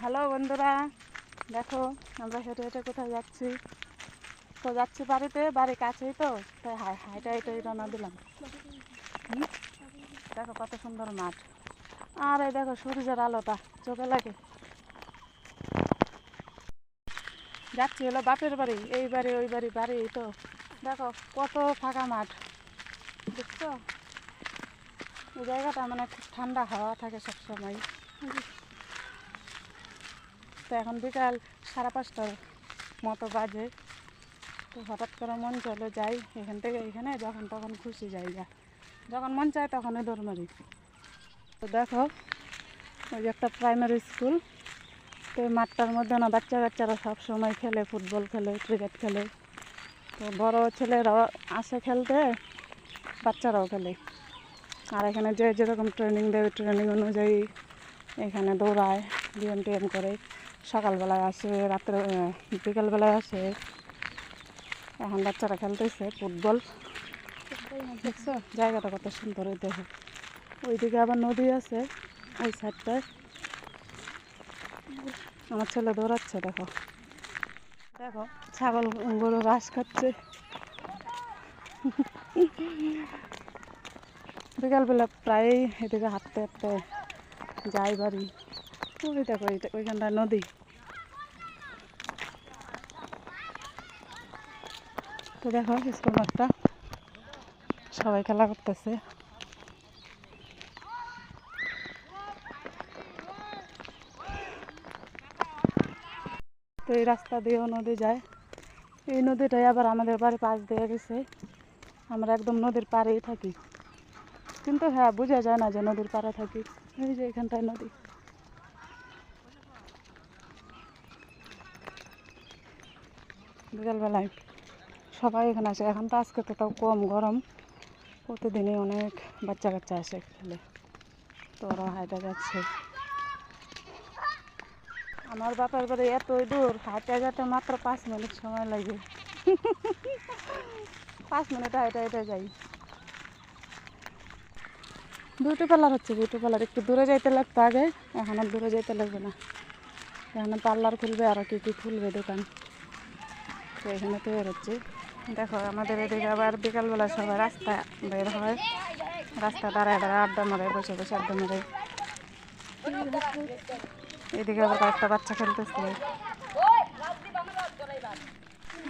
Hello বন্ধুরা, দেখো আমরা হেঁটে হেঁটে কোথায় যাচ্ছি? তো যাচ্ছি বাড়িতে বাড়ির কাছেই তো, তাই হাই, হাইটা হাইটাই রান্না দিলাম? দেখো কত সুন্দর মাঠ। আর এই দেখো সূর্যের আলোটা, চোখে লাগে। যাচ্ছি হলো বাপের বাড়ি, এই বাড়ি, ওই বাড়ি বাড়ি তো। দেখো কত ফাঁকা মাঠ, দেখছ? এই জায়গাটা মানে খুব ঠান্ডা হাওয়া থাকে সবসময়। তো এখন বিকাল সাড়ে পাঁচটার মতো বাজে। তো হঠাৎ করে মন চলে যাই এখান থেকে এখানে, যখন তখন খুশি যাই যা যখন মন চায় তখনই দৌড় মারি। তো দেখো, ওই যে একটা প্রাইমারি স্কুল তো মাঠটার মধ্যে না বাচ্চা কাচ্চারা সব সময় খেলে, ফুটবল খেলে ক্রিকেট খেলে। তো বড় ছেলেরাও আসে খেলতে, বাচ্চারাও খেলে। আর এখানে যে যেরকম ট্রেনিং দেয় ট্রেনিং অনুযায়ী এখানে দৌড়ায় বিএম টিএম করে। সকালবেলায় আসে, রাত্রে বিকালবেলায় আসে। এখন বাচ্চারা খেলতেছে ফুটবল। দেখছ? জায়গাটা কত সুন্দর ওই দেখো। ওইদিকে আবার নদী আছে, ওই সাইডটায় আমার ছেলে দৌড়াচ্ছে, দেখো। দেখো, ছাগল, গরু ঘাস খাচ্ছে বিকালবেলা প্রায়ই এদিকে হাঁটতে হাঁটতে যাই বাড়ি। ওই দেখো এইটা ওইখানটায় নদী। তো দেখো, স্কুল মাঠটা। সবাই খেলা করতেছে। তো এই রাস্তা দিয়েও নদী যায়। এই নদীটাই আবার আমাদের বাড়ি পাশ দিয়ে গেছে। আমরা একদম নদীর পাড়েই থাকি। কিন্তু হ্যাঁ বোঝা যায় না যে নদীর পাড়ে থাকি। এই যে এখানটায় নদী। বিকালবেলায় সবাই এখানে আসে। এখন তো আজকে তো তাও কম গরম। প্রতিদিনই অনেক বাচ্চা কাচ্চা আসে খেলে। তো ওরা হাইটা যাচ্ছে। আমার বাপের বাড়ি এতই দূর হাইটে যেতে মাত্র পাঁচ মিনিট সময় লাগে। পাঁচ মিনিট হাইটে হাইটে যাই। বিউটি পার্লার হচ্ছে, বিউটি পার্লার। একটু দূরে যাইতে লাগতো আগে, এখন আর দূরে যাইতে লাগবে না। এখানে পার্লার খুলবে আর কী কী খুলবে দোকান। তো এখানে তৈরি হচ্ছে। দেখো, আমাদের এদিকে আবার বিকালবেলা সবাই রাস্তা বের হয়। রাস্তা দাঁড়ায় দাঁড়ায় আড্ডা মারে, বসে বসে আড্ডা মারে। এদিকে আবার কয়েকটা বাচ্চা খেলতেছে।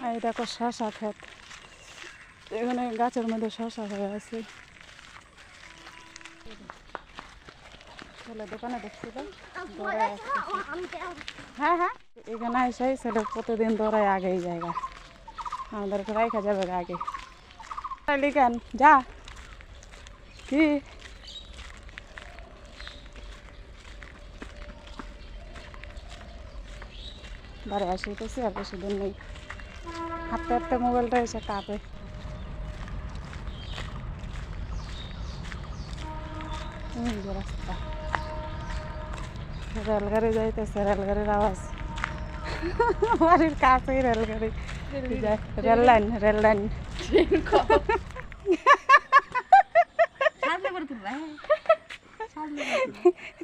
এই দেখো শশা খেত এখানে গাছের মধ্যে শশা হয়ে আছে। দোকানে দেখছিল দৌড়ায় আসতেছে। হ্যাঁ হ্যাঁ। এখানে এসে ছেলে প্রতিদিন দৌড়ায় আগে এই জায়গা আমাদেরকে রাখা যাবে আগে। তাইলে কেন? যা। কি? বারে আসিতেছি আর বেশি দিন নেই। হাঁটতে হাঁটতে মোবাইলটা এসে কাঁপে। রাস্তা। রেলগাড়ি যাইতেছে, রেলগাড়ির আওয়াজ। বাড়ির কাছেই রেলগাড়ি রেল লাইন রেল লাইন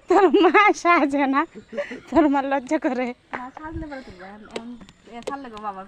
তোর মা সাজে না তোর মা লজ্জা করে। গো বাবা